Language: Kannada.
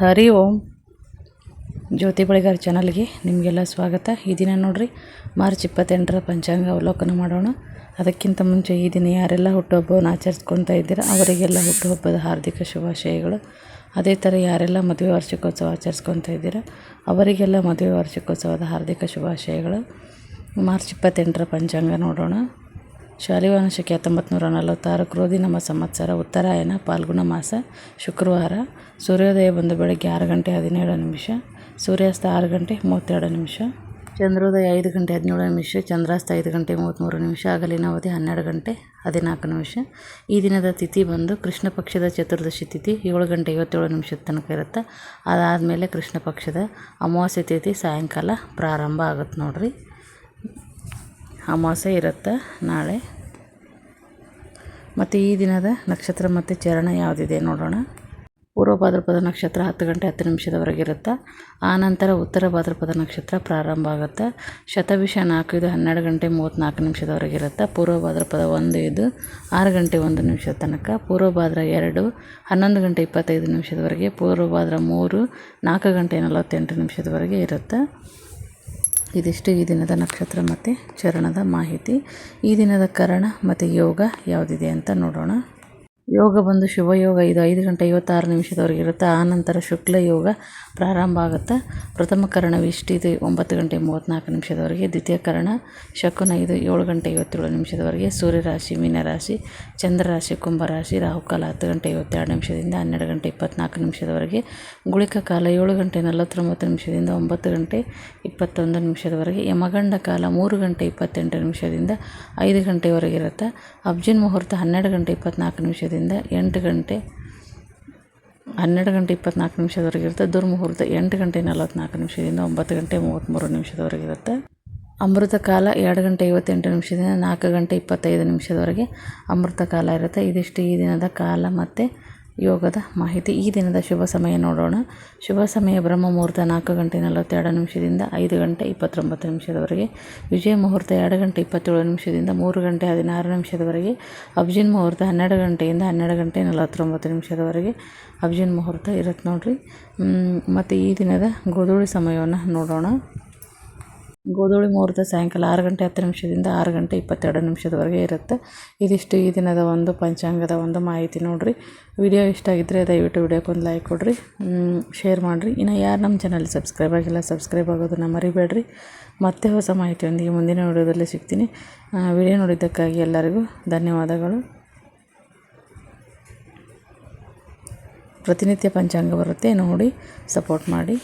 ಹರಿ ಓಂ. ಜ್ಯೋತಿ ಬಳಿಗಾರ ಚಾನಲ್ಗೆ ನಿಮಗೆಲ್ಲ ಸ್ವಾಗತ. ಈ ದಿನ ನೋಡ್ರಿ, ಮಾರ್ಚ್ ಇಪ್ಪತ್ತೆಂಟರ ಪಂಚಾಂಗ ಅವಲೋಕನ ಮಾಡೋಣ. ಅದಕ್ಕಿಂತ ಮುಂಚೆ ಈ ದಿನ ಯಾರೆಲ್ಲ ಹುಟ್ಟುಹಬ್ಬವನ್ನು ಆಚರಿಸ್ಕೊತಾ ಇದ್ದೀರಾ, ಅವರಿಗೆಲ್ಲ ಹುಟ್ಟುಹಬ್ಬದ ಹಾರ್ದಿಕ ಶುಭಾಶಯಗಳು. ಅದೇ ಥರ ಯಾರೆಲ್ಲ ಮದುವೆ ವಾರ್ಷಿಕೋತ್ಸವ ಆಚರಿಸ್ಕೊತಾ ಇದ್ದೀರಾ, ಅವರಿಗೆಲ್ಲ ಮದುವೆ ವಾರ್ಷಿಕೋತ್ಸವದ ಹಾರ್ದಿಕ ಶುಭಾಶಯಗಳು. ಮಾರ್ಚ್ ಇಪ್ಪತ್ತೆಂಟರ ಪಂಚಾಂಗ ನೋಡೋಣ. ಶಾಲಿವಾನ ಶಕೆ ಹತ್ತೊಂಬತ್ತು ನೂರ ನಲವತ್ತಾರು, ಕ್ರೋಧಿ ನಮ್ಮ ಸಂವತ್ಸರ, ಉತ್ತರಾಯಣ, ಪಾಲ್ಗುಣ ಮಾಸ, ಶುಕ್ರವಾರ, ಸೂರ್ಯೋದಯ ಬಂದು ಬೆಳಗ್ಗೆ ಆರು ಗಂಟೆ ಹದಿನೇಳು ನಿಮಿಷ, ಸೂರ್ಯಾಸ್ತ ಆರು ಗಂಟೆ ಮೂವತ್ತೆರಡು ನಿಮಿಷ, ಚಂದ್ರೋದಯ ಐದು ಗಂಟೆ ಹದಿನೇಳು ನಿಮಿಷ, ಚಂದ್ರಾಸ್ತ ಐದು ಗಂಟೆ ಮೂವತ್ತ್ಮೂರು ನಿಮಿಷ ಹಗಲಿನ ಅವಧಿ ಹನ್ನೆರಡು ಗಂಟೆ ಹದಿನಾಲ್ಕು ನಿಮಿಷ. ಈ ದಿನದ ತಿಥಿ ಬಂದು ಕೃಷ್ಣ ಪಕ್ಷದ ಚತುರ್ದಶಿ ತಿಥಿ ಏಳು ಗಂಟೆ ಐವತ್ತೇಳು ನಿಮಿಷದ ತನಕ ಇರುತ್ತೆ. ಅದಾದಮೇಲೆ ಕೃಷ್ಣ ಪಕ್ಷದ ಅಮಾವಾಸ್ಯೆ ತಿಥಿ ಸಾಯಂಕಾಲ ಪ್ರಾರಂಭ ಆಗುತ್ತೆ ನೋಡಿರಿ. ಅಮಾವಾಸ್ಯೆ ಇರುತ್ತೆ ನಾಳೆ. ಮತ್ತು ಈ ದಿನದ ನಕ್ಷತ್ರ ಮತ್ತು ಚರಣ ಯಾವುದಿದೆ ನೋಡೋಣ. ಪೂರ್ವ ಭಾದ್ರಪದ ನಕ್ಷತ್ರ ಹತ್ತು ಗಂಟೆ ಹತ್ತು ನಿಮಿಷದವರೆಗೆ ಇರುತ್ತೆ? ಆನಂತರ ಉತ್ತರ ಭಾದ್ರಪದ ನಕ್ಷತ್ರ ಪ್ರಾರಂಭ ಆಗುತ್ತೆ. ಶತಭಿಷ ನಾಲ್ಕು, ಇದು ಹನ್ನೆರಡು ಗಂಟೆ ಮೂವತ್ತ್ನಾಲ್ಕು ನಿಮಿಷದವರೆಗೆ ಇರುತ್ತೆ? ಪೂರ್ವ ಭಾದ್ರಪದ ಒಂದು, ಇದು ಆರು ಗಂಟೆ ಒಂದು ನಿಮಿಷದ ತನಕ. ಪೂರ್ವ ಭಾದ್ರ ಎರಡು, ಹನ್ನೊಂದು ಗಂಟೆ ಇಪ್ಪತ್ತೈದು ನಿಮಿಷದವರೆಗೆ. ಪೂರ್ವ ಭಾದ್ರ ಮೂರು, ನಾಲ್ಕು ಗಂಟೆ ನಲವತ್ತೆಂಟು ನಿಮಿಷದವರೆಗೆ ಇರುತ್ತೆ? ಇದಿಷ್ಟು ಈ ದಿನದ ನಕ್ಷತ್ರ ಮತ್ತು ಚರಣದ ಮಾಹಿತಿ. ಈ ದಿನದ ಕರಣ ಮತ್ತು ಯೋಗ ಯಾವುದಿದೆ ಅಂತ ನೋಡೋಣ. ಯೋಗ ಬಂದು ಶುಭಯೋಗ ಇದು ಐದು ಗಂಟೆ ಐವತ್ತಾರು ನಿಮಿಷದವರೆಗೆ ಇರುತ್ತೆ. ಆನಂತರ ಶುಕ್ಲ ಯೋಗ ಪ್ರಾರಂಭ ಆಗುತ್ತೆ. ಪ್ರಥಮ ಕರಣ ಇದು ಒಂಬತ್ತು ಗಂಟೆ ಮೂವತ್ತ್ನಾಲ್ಕು ನಿಮಿಷದವರೆಗೆ, ದ್ವಿತೀಯ ಕರಣ ಶಕುನ ಇದು ಏಳು ಗಂಟೆ ಐವತ್ತೇಳು ನಿಮಿಷದವರೆಗೆ ಸೂರ್ಯರಾಶಿ ಮೀನರಾಶಿ ಚಂದ್ರರಾಶಿ ಕುಂಭರಾಶಿ ರಾಹುಕಾಲ ಹತ್ತು ಗಂಟೆ ಐವತ್ತೆರಡು ನಿಮಿಷದಿಂದ ಹನ್ನೆರಡು ಗಂಟೆ ಇಪ್ಪತ್ತ್ನಾಲ್ಕು ನಿಮಿಷದವರೆಗೆ, ಗುಳಿಕ ಕಾಲ ಏಳು ಗಂಟೆ ನಲವತ್ತೊಂಬತ್ತು ನಿಮಿಷದಿಂದ ಒಂಬತ್ತು ಗಂಟೆ ಇಪ್ಪತ್ತೊಂದು ನಿಮಿಷದವರೆಗೆ, ಯಮಗಂಡ ಕಾಲ ಮೂರು ಗಂಟೆ ಇಪ್ಪತ್ತೆಂಟು ನಿಮಿಷದಿಂದ ಐದು ಗಂಟೆವರೆಗೆ ಇರುತ್ತೆ. ಅಬ್ಜಿನ್ ಮುಹೂರ್ತ ಹನ್ನೆರಡು ಗಂಟೆ ಇಪ್ಪತ್ತ್ನಾಲ್ಕು ನಿಮಿಷದಿಂದ ಎಂಟು ಗಂಟೆ, ಹನ್ನೆರಡು ಗಂಟೆ ಇಪ್ಪತ್ನಾಲ್ಕು ನಿಮಿಷದವರೆಗೆ ಇರುತ್ತೆ. ದುರ್ಮುಹೂರ್ತ ಎಂಟು ಗಂಟೆ ನಲವತ್ನಾಲ್ಕು ನಿಮಿಷದಿಂದ ಒಂಬತ್ತು ಗಂಟೆ ಮೂವತ್ತ್ಮೂರು ನಿಮಿಷದವರೆಗೆ ಇರುತ್ತೆ. ಅಮೃತ ಕಾಲ ಎರಡು ಗಂಟೆ ಐವತ್ತೆಂಟು ನಿಮಿಷದಿಂದ ನಾಲ್ಕು ಗಂಟೆ ಇಪ್ಪತ್ತೈದು ನಿಮಿಷದವರೆಗೆ ಅಮೃತ ಕಾಲ ಇರುತ್ತೆ. ಇದಿಷ್ಟು ಈ ದಿನದ ಕಾಲ ಮತ್ತು ಯೋಗದ ಮಾಹಿತಿ. ಈ ದಿನದ ಶುಭ ಸಮಯ ನೋಡೋಣ. ಶುಭ ಸಮಯ ಬ್ರಹ್ಮ ಮುಹೂರ್ತ ನಾಲ್ಕು ಗಂಟೆ ನಲವತ್ತೆರಡು ನಿಮಿಷದಿಂದ ಐದು ಗಂಟೆ ಇಪ್ಪತ್ತೊಂಬತ್ತು ನಿಮಿಷದವರೆಗೆ. ವಿಜಯ ಮುಹೂರ್ತ ಎರಡು ಗಂಟೆ ಇಪ್ಪತ್ತೇಳು ನಿಮಿಷದಿಂದ ಮೂರು ಗಂಟೆ ಹದಿನಾರು ನಿಮಿಷದವರೆಗೆ. ಅಬ್ಜಿನ್ ಮುಹೂರ್ತ ಹನ್ನೆರಡು ಗಂಟೆಯಿಂದ ಹನ್ನೆರಡು ಗಂಟೆ ನಲವತ್ತೊಂಬತ್ತು ನಿಮಿಷದವರೆಗೆ. ಅಬ್ಜಿನ್ ಮುಹೂರ್ತ ಇರುತ್ತೆ ನೋಡಿರಿ. ಮತ್ತು ಈ ದಿನದ ಗೋಧೂಳಿ ಸಮಯವನ್ನು ನೋಡೋಣ. ಗೋಧೂಳಿ ಮುಹೂರ್ತ ಸಾಯಂಕಾಲ ಆರು ಗಂಟೆ ಹತ್ತು ನಿಮಿಷದಿಂದ ಆರು ಗಂಟೆ ಇಪ್ಪತ್ತೆರಡು ನಿಮಿಷದವರೆಗೆ ಇರುತ್ತೆ. ಇದಿಷ್ಟು ಈ ದಿನದ ಒಂದು ಪಂಚಾಂಗದ ಒಂದು ಮಾಹಿತಿ ನೋಡಿರಿ. ವಿಡಿಯೋ ಇಷ್ಟ ಆಗಿದ್ದರೆ ದಯವಿಟ್ಟು ವಿಡಿಯೋಕ್ಕೆ ಒಂದು ಲೈಕ್ ಕೊಡಿರಿ ಶೇರ್ ಮಾಡಿರಿ. ಇನ್ನು ಯಾರು ನಮ್ಮ ಚಾನಲ್ ಸಬ್ಸ್ಕ್ರೈಬ್ ಆಗಿಲ್ಲ, ಸಬ್ಸ್ಕ್ರೈಬ್ ಆಗೋದನ್ನು ಮರಿಬೇಡ್ರಿ. ಮತ್ತೆ ಹೊಸ ಮಾಹಿತಿಯೊಂದಿಗೆ ಮುಂದಿನ ವಿಡಿಯೋದಲ್ಲಿ ಸಿಗ್ತೀನಿ. ವಿಡಿಯೋ ನೋಡಿದ್ದಕ್ಕಾಗಿ ಎಲ್ಲರಿಗೂ ಧನ್ಯವಾದಗಳು. ಪ್ರತಿನಿತ್ಯ ಪಂಚಾಂಗ ಬರುತ್ತೆ, ನೋಡಿ ಸಪೋರ್ಟ್ ಮಾಡಿ.